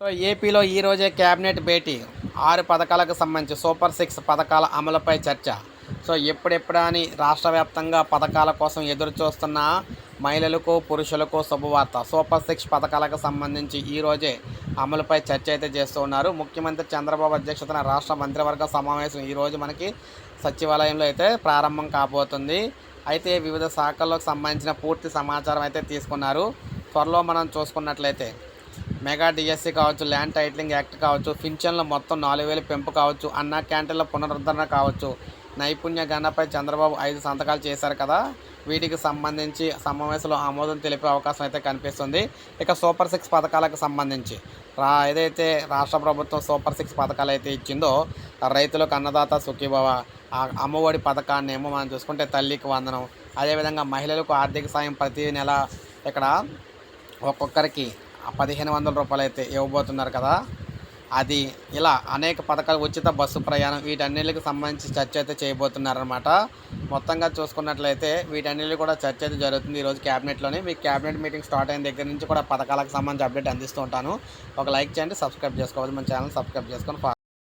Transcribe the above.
So ఏపీలో ఈ రోజే కేబినెట్ భేటీ. ఆరు పథకాలకు సంబంధించి సూపర్ సిక్స్ పథకాల అమలుపై చర్చ. సో ఎప్పుడెప్పుడా అని రాష్ట్ర వ్యాప్తంగా పథకాల కోసం ఎదురు చూస్తున్న మహిళలకు పురుషులకు శుభవార్త. సూపర్ సిక్స్ పథకాలకు సంబంధించి ఈరోజే అమలుపై చర్చ అయితే చేస్తూ ఉన్నారు. ముఖ్యమంత్రి చంద్రబాబు అధ్యక్షతన రాష్ట్ర మంత్రివర్గ సమావేశం ఈ రోజు మనకి సచివాలయంలో అయితే ప్రారంభం కాబోతుంది. అయితే వివిధ శాఖలకు సంబంధించిన పూర్తి సమాచారం అయితే తీసుకున్నారు. త్వరలో మనం చూసుకున్నట్లయితే మెగా డిఎస్సి కావచ్చు ల్యాండ్ టైటిలింగ్ యాక్ట్ కావచ్చు పింఛన్ల మొత్తం నాలుగు వేలు పెంపు కావచ్చు అన్న క్యాంటీన్ల పునరుద్ధరణ కావచ్చు. నైపుణ్య గణపై చంద్రబాబు ఐదు సంతకాలు చేశారు కదా. వీటికి సంబంధించి సమావేశంలో ఆమోదం తెలిపే అవకాశం అయితే కనిపిస్తుంది. ఇక సూపర్ సిక్స్ పథకాలకు సంబంధించి రా ఏదైతే రాష్ట్ర ప్రభుత్వం సూపర్ సిక్స్ పథకాలు అయితే ఇచ్చిందో రైతులకు అన్నదాత సుఖీభవ అమ్మఒడి పథకాన్ని ఏమో మనం చూసుకుంటే తల్లికి వందనం. అదేవిధంగా మహిళలకు ఆర్థిక సాయం ప్రతి నెల ఇక్కడ ఒక్కొక్కరికి పదిహేను వందల రూపాయలు అయితే ఇవ్వబోతున్నారు కదా. అది ఇలా అనేక పథకాలు ఉచిత బస్సు ప్రయాణం వీటన్నిటికి సంబంధించి చర్చ అయితే చేయబోతున్నారనమాట మొత్తంగా చూసుకున్నట్లయితే వీటన్నిటి కూడా చర్చ అయితే జరుగుతుంది ఈరోజు క్యాబినెట్లోనే. మీ క్యాబినెట్ మీటింగ్ స్టార్ట్ అయిన దగ్గర నుంచి కూడా పథకాలకు సంబంధించి అప్డేట్ అందిస్తూ ఉంటాను. ఒక లైక్ చేయండి సబ్స్క్రైబ్ చేసుకోవాలి. మన ఛానల్ సబ్స్క్రైబ్ చేసుకొని